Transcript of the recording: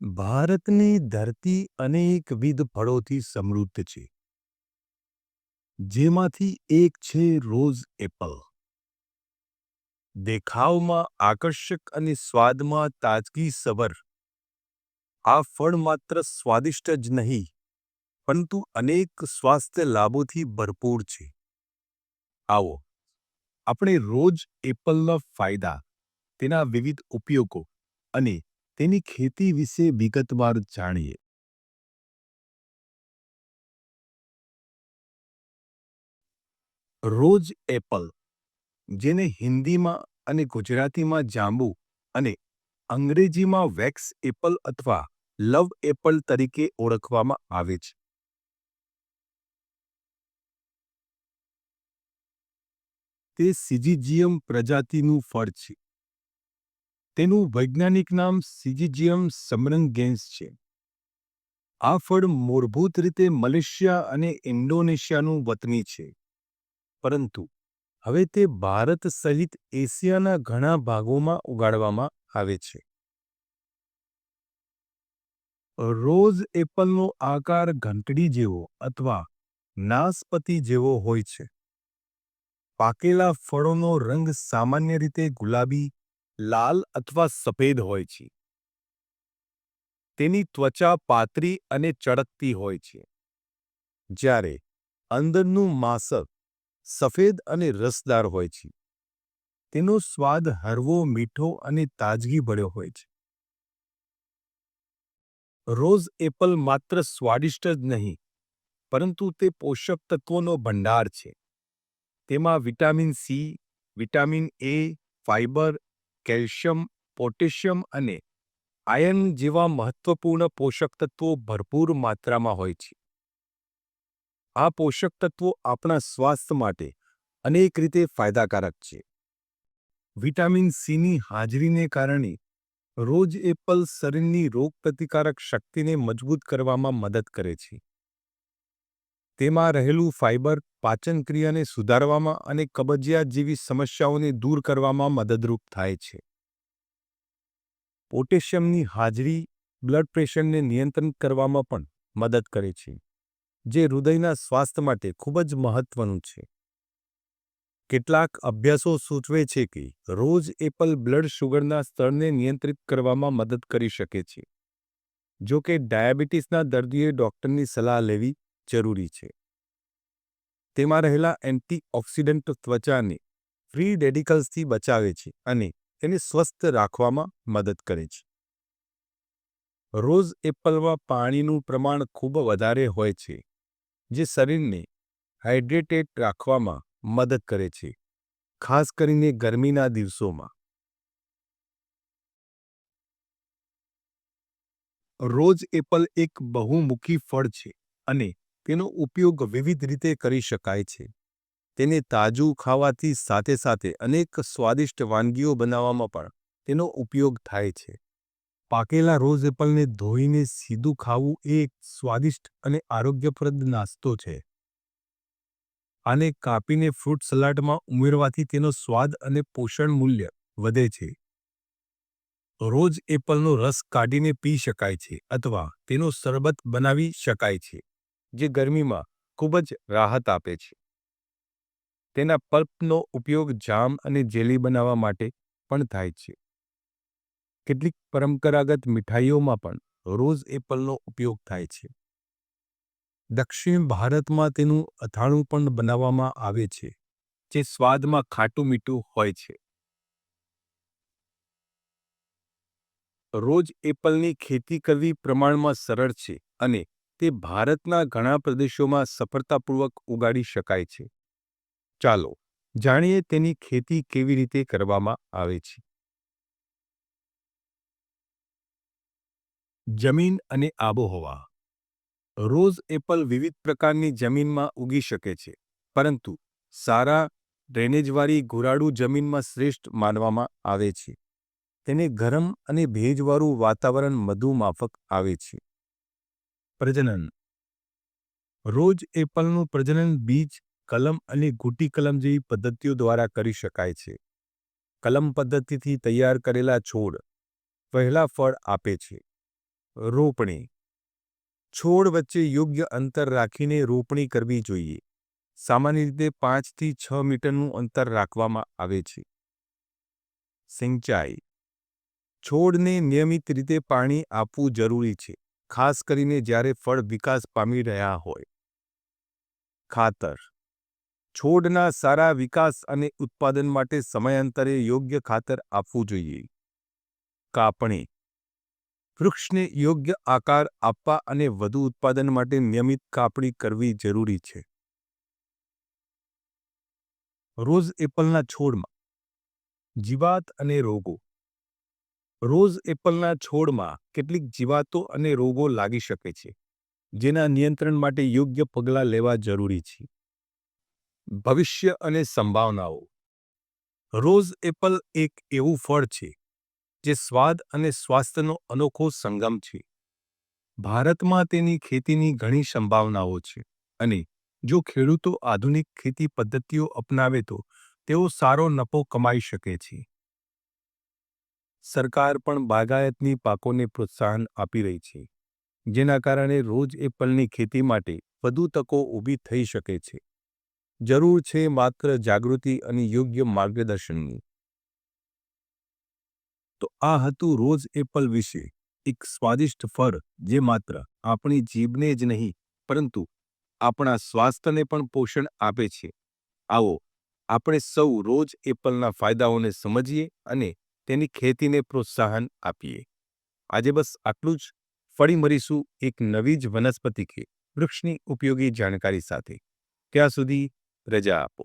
ભારતની ધરતી અનેકવિધ ફળોથી સમૃદ્ધ છે. જેમાંથી એક છે રોઝ એપલ. દેખાવમાં આકર્ષક અને સ્વાદમાં તાજગી સબર આ ફળ માત્ર સ્વાદિષ્ટ જ નહીં, પરંતુ અનેક સ્વાસ્થ્ય લાભોથી ભરપૂર છે. આવો, આપણે રોજ એપલના ફાયદા, તેના વિવિધ ઉપયોગો અને તેની ખેતી વિશે વિગતવાર જાણીએ. રોજ એપલ, જેને હિન્દીમાં અને ગુજરાતીમાં જાંબુ અને અંગ્રેજીમાં વેક્સ એપલ અથવા લવ એપલ તરીકે ઓળખવામાં આવે છે. તે સિજીજીયમ પ્રજાતિનું ફળ છે. તેનું વૈજ્ઞાનિક નામ સિજિજિયમ સમરંગેન્સ છે. આ ફળ મૂળભૂત રીતે મલેશિયા અને ઇન્ડોનેશિયાનું વતની છે. પરંતુ હવે તે ભારત સહિત એશિયાના ઘણા ભાગોમાં ઉગાડવામાં આવે છે. રોઝ એપલનો આકાર ઘંટડી જેવો અથવા નાસપતિ જેવો હોય છે. પાકેલા ફળોનો રંગ સામાન્ય રીતે ગુલાબી લાલ અથવા સફેદ હોય છે. તેની ત્વચા પાતળી અને ચળકતી હોય છે. જ્યારે અંદરનું માસક સફેદ અને રસદાર હોય છે. તેનો સ્વાદ હરવો મીઠો અને તાજગી ભર્યો હોય છે. રોઝ એપલ માત્ર સ્વાદિષ્ટ જ નહીં, પરંતુ તે પોષક તત્વોનો ભંડાર છે. તેમાં vitamin C, vitamin A fibre calcium, potassium અને આયર્ન જેવા મહત્વપૂર્ણ પોષક તત્વો ભરપૂર માત્રામાં હોય છે. આ પોષક તત્વો આપણા સ્વાસ્થ્ય માટે અનેક રીતે ફાયદાકારક છે. વિટામિન સીની હાજરીને કારણે રોજ એપલ શરીરની રોગપ્રતિકારક શક્તિને મજબૂત કરવામાં મદદ કરે છે. તેમાં રહેલું ફાઇબર પાચન ક્રિયાને સુધારવામાં અને કબજિયાત જેવી સમસ્યાઓને દૂર કરવામાં મદદરૂપ થાય છે. પોટેશિયમની હાજરી બ્લડ પ્રેશરને નિયંત્રિત કરવામાં પણ મદદ કરે છે, જે હૃદયના સ્વાસ્થ્ય માટે ખૂબ જ મહત્વનું છે. કેટલાક અભ્યાસો સૂચવે છે કે રોજ એપલ બ્લડ શુગરના સ્તરને નિયંત્રિત કરવામાં મદદ કરી શકે છે, જો કે ડાયાબિટીસના દર્દીએ ડૉક્ટરની સલાહ લેવી જરૂરી છે. તેમાં રહેલા એન્ટીઓક્સિડન્ટ ત્વચાને ફ્રી રેડિકલ્સથી બચાવે છે અને તેને સ્વસ્થ રાખવામાં મદદ કરે છે. રોઝ એપલમાં પાણીનું પ્રમાણ ખૂબ વધારે હોય છે, જે શરીરને હાઇડ્રેટેડ રાખવામાં મદદ કરે છે, ખાસ કરીને ગરમીના દિવસોમાં. રોઝ એપલ એક બહુમુખી ફળ છે અને તેનો ઉપયોગ વિવિધ રીતે કરી શકાય છે. તેને તાજું ખાવાથી સાથે સાથે અનેક સ્વાદિષ્ટ વાનગીઓ બનાવવામાં પણ તેનો ઉપયોગ થાય છે. પાકેલા રોઝ એપલને ધોઈને સીધું ખાવું એ એક સ્વાદિષ્ટ અને આરોગ્યપ્રદ નાસ્તો છે. આને કાપીને ફ્રૂટ સલાડમાં ઉમેરવાથી તેનો સ્વાદ અને પોષણ મૂલ્ય વધે છે. રોજ એપલનો રસ કાઢીને પી શકાય છે અથવા તેનો શરબત બનાવી શકાય છે. જે ગરમીમાં ખૂબ જ રાહત આપે છે. તેના પલ્પનો ઉપયોગ જામ અને જેલી બનાવવા માટે પણ થાય છે. કેટલીક પરંપરાગત મીઠાઈઓમાં પણ રોઝ એપલનો ઉપયોગ થાય છે. દક્ષિણ ભારતમાં તેનું અથાણું પણ બનાવવામાં આવે છે, જે સ્વાદમાં ખાટું મીઠું હોય છે. રોજ એપલની ખેતી કરવી પ્રમાણમાં સરળ છે અને તે ભારતના ઘણા પ્રદેશોમાં સફળતાપૂર્વક ઉગાડી શકાય છે. ચાલો જાણીએ તેની ખેતી કેવી રીતે કરવામાં આવે છે. જમીન અને આબોહવા. રોઝ એપલ વિવિધ પ્રકારની જમીનમાં ઉગી શકે છે, પરંતુ સારા ડ્રેનેજવાળી ઘોરાડુ જમીનમાં શ્રેષ્ઠ માનવામાં આવે છે. તેને ગરમ અને ભેજવાળું વાતાવરણ મધુ માફક આવે છે. પ્રજનન. રોજ એપલનું પ્રજનન બીજ, કલમ અને ગુટી કલમ જેવી પદ્ધતિઓ દ્વારા કરી શકાય છે. કલમ પદ્ધતિથી તૈયાર કરેલા છોડ પહેલા ફળ આપે છે. રોપણી. છોડ વચ્ચે યોગ્ય અંતર રાખીને રોપણી કરવી જોઈએ. સામાન્ય રીતે પાંચથી છ મીટરનું અંતર રાખવામાં આવે છે. સિંચાઈ. છોડને નિયમિત રીતે પાણી આપવું જરૂરી છે. ખાસ કરીને જ્યારે ફળ વિકાસ પામી રહ્યા હોય. ખાતર. છોડના સારા વિકાસ અને ઉત્પાદન માટે સમયાંતરે યોગ્ય ખાતર આપવું જોઈએ. કાપણી. વૃક્ષને યોગ્ય આકાર આપવા અને વધુ ઉત્પાદન માટે નિયમિત કાપણી કરવી જરૂરી છે. રોઝ એપલના છોડમાં. જીવાત અને રોગો. રોઝ એપલના છોડમાં કેટલીક જીવાતો અને રોગો લાગી શકે છે, જેના નિયંત્રણ માટે યોગ્ય પગલાં લેવા જરૂરી છે. ભવિષ્ય અને સંભાવનાઓ. રોઝ એપલ એક એવું ફળ છે, જે સ્વાદ અને સ્વાસ્થ્યનો અનોખો સંગમ છે. ભારતમાં તેની ખેતીની ઘણી સંભાવનાઓ છે અને જો ખેડૂતો આધુનિક ખેતી પદ્ધતિઓ અપનાવે તો તેઓ સારો નફો કમાઈ શકે છે. સરકાર પણ બાગાયતની પાકોને પ્રોત્સાહન આપી રહી છે. જેના કારણે રોજ એપલની ખેતી માટે વધુ તકો ઊભી થઈ શકે છે. જરૂર છે માત્ર જાગૃતિ અને યોગ્ય માર્ગદર્શનની. તો આ હતું રોજ એપલ વિશે એક સ્વાદિષ્ટ ફળ જે માત્ર આપણી જીભને જ નહીં, પરંતુ આપણા સ્વાસ્થ્યને પણ પોષણ આપે છે. આવો, આપણે સૌ રોજ એપલના ફાયદાઓને સમજીએ અને તેની ખેતીને પ્રોત્સાહન આપીએ. આજે બસ આટલું જ. ફરી મળીશું એક નવી જ વનસ્પતિ કે વૃક્ષની ઉપયોગી જાણકારી સાથે. ત્યાં સુધી રજા આપો.